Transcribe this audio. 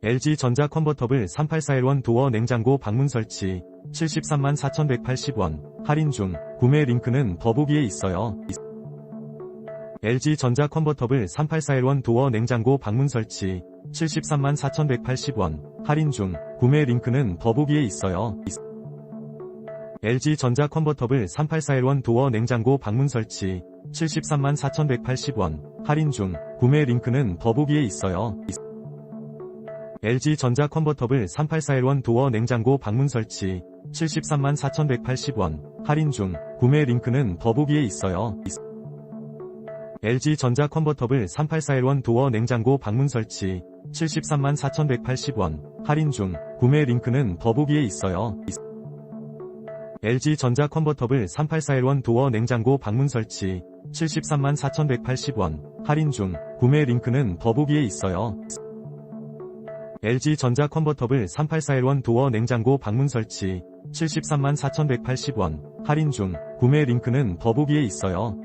LG전자 컨버터블 3841원 도어 냉장고 방문 설치. 73만 4,180원. 할인 중. 구매 링크는 더보기에 있어요. LG전자 컨버터블 3841원 도어 냉장고 방문 설치. 73만 4,180원. 할인 중. 구매 링크는 더보기에 있어요. LG전자 컨버터블 3841원 도어 냉장고 방문 설치. 73만 4,180원. 할인 중. 구매 링크는 더보기에 있어요. LG전자 컨버터블 3841원 도어 냉장고 방문 설치. 73만 4,180원. 할인 중. 구매 링크는 더보기에 있어요. LG전자 컨버터블 3841원 도어 냉장고 방문 설치. 73만 4,180원. 할인 중. 구매 링크는 더보기에 있어요. LG전자 컨버터블 3841원 도어 냉장고 방문 설치. 73만 4,180원. 할인 중. 구매 링크는 더보기에 있어요. LG전자 컨버터블 3841원 도어 냉장고 방문 설치. 73만 4,180원. 할인 중. 구매 링크는 더보기에 있어요.